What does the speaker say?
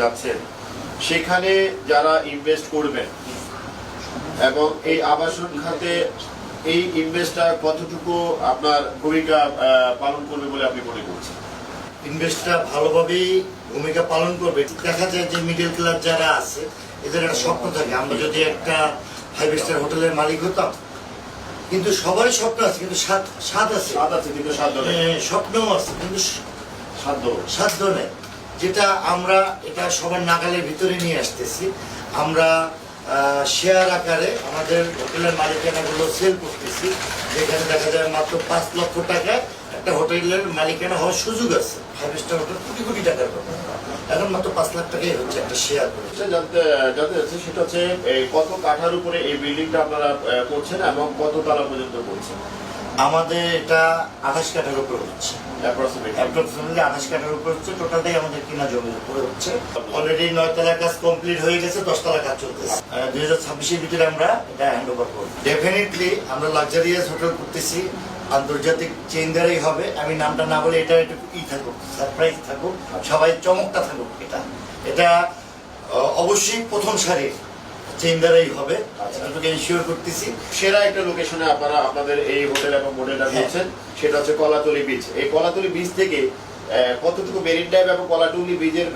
যাচ্ছেন। সেখানে যারা ইনভেস্ট করবেন এবং এই আবাসন খাতে এই ইনভেস্টটা কতটুকু আপনার ভূমিকা পালন করবে বলে আপনি মনে করছেন? ইনভেস্টটা ভালোভাবেই ভূমিকা পালন করবে। দেখা যায় যে মিডল ক্লাস যারা আছে এদের একটা স্বপ্ন থাকে। আমরা যদি একটা ফাইভ স্টার হোটেলের মালিক হতাম কিন্তু সবারই স্বপ্ন আছে কিন্তু স্বাদ স্বাদ আছে। স্বাদ আছে কিন্তু সাধ্য নেই। স্বপ্নও আছে কিন্তু সাধ্য সাধ্য নেই। যেটা আমরা এটা সবার নাগালের ভিতরে নিয়ে আসতেছি। আমরা শেয়ার আকারে আমাদের হোটেলের মালিকানাগুলো সেল করতেছি। যেখানে দেখা যায় মাত্র পাঁচ লক্ষ টাকায় একটা হোটেলের মালিকানা হওয়ার সুযোগ আছে। Five star hotel crore crore টাকার কথা এখন মাত্র পাঁচ লাখ টাকাই হচ্ছে একটা শেয়ার সেটা জানতে জানতে চাচ্ছি সেটা হচ্ছে কত কাঠার উপরে এই বিল্ডিংটা আপনারা করছেন এবং কত তলা পর্যন্ত করছেন? আমাদের এটা আঠাশ কাঠার উপর হচ্ছে। অ্যাপ্রক্সিমেটলি আঠাশ কাঠার উপর হচ্ছে টোটালটাই আমাদের কিনা জমির উপরে হচ্ছে। অলরেডি নয় তলার কাজ কমপ্লিট হয়ে গেছে দশ তলা কাজ চলতেছে। দুই হাজার ছাব্বিশের ভিতরে আমরা এটা হ্যান্ড ওভার করব। ডেফিনেটলি আমরা লাক্সারিয়াস হোটেল করতেছি আন্তর্জাতিক চেইন দ্বারাই হবে। আমি নামটা না বলে এটা একটু ই থাকুক সারপ্রাইজ থাকুক সবাই চমকটা থাকুক এটা। এটা অবশ্যই প্রথম সারির দ্বারাই হবে। আপনাকে ইনশিওর করতেছি সেরা একটা লোকেশনে আপনারা আপনাদের এই হোটেল এবং মোটেলটা দিয়েছেন সেটা হচ্ছে কলাতলি বীজ এই কলাতলি বীজ থেকে কতটুকু মেরিন ড্রাইভ এবং কলাটুলি বিচের